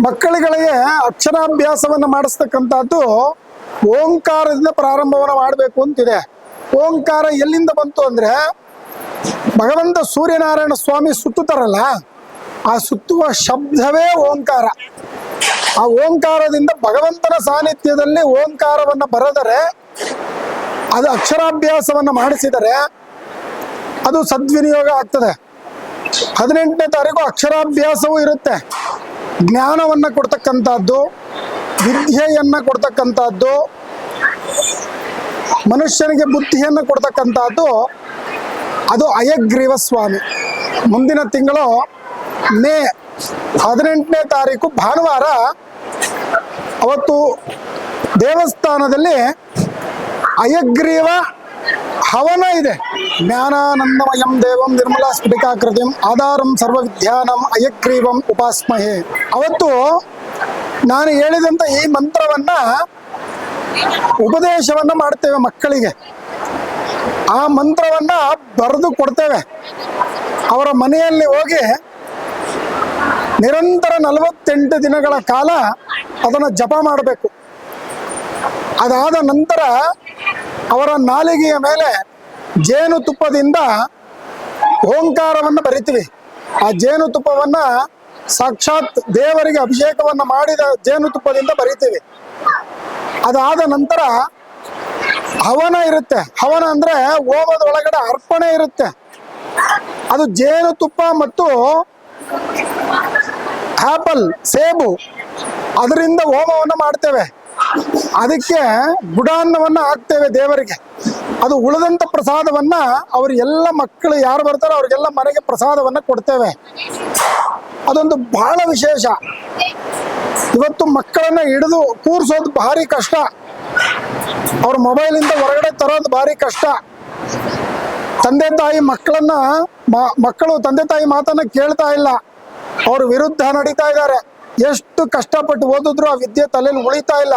ಮಕ್ಕಳುಗಳಿಗೆ ಅಕ್ಷರಾಭ್ಯಾಸವನ್ನು ಮಾಡಿಸ್ತಕ್ಕಂಥದ್ದು ಓಂಕಾರದಿಂದ ಪ್ರಾರಂಭವನ್ನು ಮಾಡಬೇಕು ಅಂತಿದೆ. ಓಂಕಾರ ಎಲ್ಲಿಂದ ಬಂತು ಅಂದರೆ ಭಗವಂತ ಸೂರ್ಯನಾರಾಯಣ ಸ್ವಾಮಿ ಸುತ್ತುತ್ತಾರಲ್ಲ, ಆ ಸುತ್ತುವ ಶಬ್ದವೇ ಓಂಕಾರ. ಆ ಓಂಕಾರದಿಂದ ಭಗವಂತನ ಸಾನ್ನಿಧ್ಯದಲ್ಲಿ ಓಂಕಾರವನ್ನು ಬರೆದರೆ, ಅದು ಅಕ್ಷರಾಭ್ಯಾಸವನ್ನು ಮಾಡಿಸಿದರೆ ಅದು ಸದ್ವಿನಿಯೋಗ ಆಗ್ತದೆ. ಹದಿನೆಂಟನೇ ತಾರೀಕು ಅಕ್ಷರಾಭ್ಯಾಸವೂ ಇರುತ್ತೆ. ಜ್ಞಾನವನ್ನು ಕೊಡ್ತಕ್ಕಂಥದ್ದು, ವಿದ್ಯೆಯನ್ನು ಕೊಡ್ತಕ್ಕಂಥದ್ದು, ಮನುಷ್ಯನಿಗೆ ಬುದ್ಧಿಯನ್ನು ಕೊಡ್ತಕ್ಕಂಥದ್ದು, ಅದು ಅಯಗ್ರೀವ ಸ್ವಾಮಿ. ಮುಂದಿನ ತಿಂಗಳು ಮೇ ಹದಿನೆಂಟನೇ ತಾರೀಕು ಭಾನುವಾರ ಅವತ್ತು ದೇವಸ್ಥಾನದಲ್ಲಿ ಅಯಗ್ರೀವ ಹವನ ಇದೆ. ಜ್ಞಾನಾನಂದಮಯಂ ದೇವಂ ನಿರ್ಮಲಾ ಸ್ಫಟಿಕಾಕೃತಿಂ ಆಧಾರಂ ಸರ್ವವಿಧ್ಯಾನಂ ಅಯಕ್ರೀವಂ ಉಪಾಸ್ಮಹೆ. ಅವತ್ತು ನಾನು ಹೇಳಿದಂಥ ಈ ಮಂತ್ರವನ್ನ ಉಪದೇಶವನ್ನ ಮಾಡ್ತೇವೆ ಮಕ್ಕಳಿಗೆ. ಆ ಮಂತ್ರವನ್ನ ಬರೆದು ಕೊಡ್ತೇವೆ. ಅವರ ಮನೆಯಲ್ಲಿ ಹೋಗಿ ನಿರಂತರ ನಲವತ್ತೆಂಟು ದಿನಗಳ ಕಾಲ ಅದನ್ನು ಜಪ ಮಾಡಬೇಕು. ಅದಾದ ನಂತರ ಅವರ ನಾಲಿಗೆಯ ಮೇಲೆ ಜೇನುತುಪ್ಪದಿಂದ ಓಂಕಾರವನ್ನು ಬರಿತೀವಿ. ಆ ಜೇನುತುಪ್ಪವನ್ನ ಸಾಕ್ಷಾತ್ ದೇವರಿಗೆ ಅಭಿಷೇಕವನ್ನು ಮಾಡಿದ ಜೇನುತುಪ್ಪದಿಂದ ಬರಿತೀವಿ. ಅದಾದ ನಂತರ ಹವನ ಇರುತ್ತೆ. ಹವನ ಅಂದ್ರೆ ಹೋಮದ ಒಳಗಡೆ ಅರ್ಪಣೆ ಇರುತ್ತೆ. ಅದು ಜೇನುತುಪ್ಪ ಮತ್ತು ಆಪಲ್, ಸೇಬು, ಅದರಿಂದ ಹೋಮವನ್ನು ಮಾಡ್ತೇವೆ. ಅದಕ್ಕೆ ಗುಡಾನ್ನವನ್ನ ಹಾಕ್ತೇವೆ ದೇವರಿಗೆ. ಅದು ಉಳಿದಂತ ಪ್ರಸಾದವನ್ನ ಅವ್ರ ಎಲ್ಲ ಮಕ್ಕಳು ಯಾರು ಬರ್ತಾರೋ ಅವ್ರಿಗೆಲ್ಲ ಮನೆಗೆ ಪ್ರಸಾದವನ್ನ ಕೊಡ್ತೇವೆ. ಅದೊಂದು ಬಹಳ ವಿಶೇಷ. ಇವತ್ತು ಮಕ್ಕಳನ್ನ ಹಿಡಿದು ಕೂರ್ಸೋದು ಭಾರಿ ಕಷ್ಟ. ಅವ್ರ ಮೊಬೈಲಿಂದ ಹೊರಗಡೆ ತರೋದು ಭಾರಿ ಕಷ್ಟ. ತಂದೆ ತಾಯಿ ಮಕ್ಕಳನ್ನ ಮಕ್ಕಳು ತಂದೆ ತಾಯಿ ಮಾತನ್ನ ಕೇಳ್ತಾ ಇಲ್ಲ. ಅವ್ರ ವಿರುದ್ಧ ನಡೀತಾ ಇದ್ದಾರೆ. ಎಷ್ಟು ಕಷ್ಟಪಟ್ಟು ಓದಿದ್ರು ಆ ವಿದ್ಯೆ ತಲೆಯಲ್ಲಿ ಉಳಿತಾ ಇಲ್ಲ.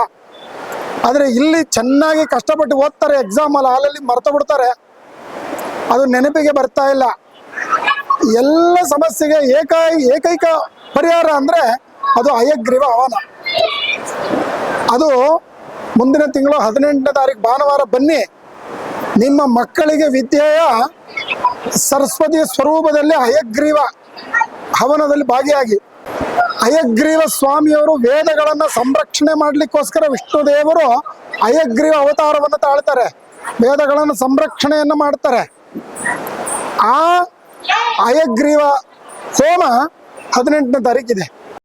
ಆದ್ರೆ ಇಲ್ಲಿ ಚೆನ್ನಾಗಿ ಕಷ್ಟಪಟ್ಟು ಓದ್ತಾರೆ ಎಕ್ಸಾಮ್ ಅಲ್ಲಿ ಹಾಲಲ್ಲಿ ಮರ್ತ ಬಿಡ್ತಾರೆ. ಅದು ನೆನಪಿಗೆ ಬರ್ತಾ ಇಲ್ಲ. ಎಲ್ಲ ಸಮಸ್ಯೆಗೆ ಏಕೈ ಏಕೈಕ ಪರಿಹಾರ ಅಂದ್ರೆ ಅದು ಅಯಗ್ರೀವ ಹವನ. ಅದು ಮುಂದಿನ ತಿಂಗಳು ಹದಿನೆಂಟನೇ ತಾರೀಕು ಭಾನುವಾರ ಬನ್ನಿ. ನಿಮ್ಮ ಮಕ್ಕಳಿಗೆ ವಿದ್ಯೆಯ ಸರಸ್ವತಿಯ ಸ್ವರೂಪದಲ್ಲಿ ಅಯಗ್ರೀವ ಹವನದಲ್ಲಿ ಭಾಗಿಯಾಗಿ. ಹಯಗ್ರೀವ ಸ್ವಾಮಿಯವರು ವೇದಗಳನ್ನ ಸಂರಕ್ಷಣೆ ಮಾಡ್ಲಿಕ್ಕೋಸ್ಕರ ವಿಷ್ಣು ದೇವರು ಅಯಗ್ರೀವ ಅವತಾರವನ್ನು ತಾಳ್ತಾರೆ. ವೇದಗಳನ್ನು ಸಂರಕ್ಷಣೆಯನ್ನು ಮಾಡ್ತಾರೆ. ಆ ಅಯಗ್ರೀವ ಹೋಮ ಹದಿನೆಂಟನೇ ತಾರೀಕಿದೆ.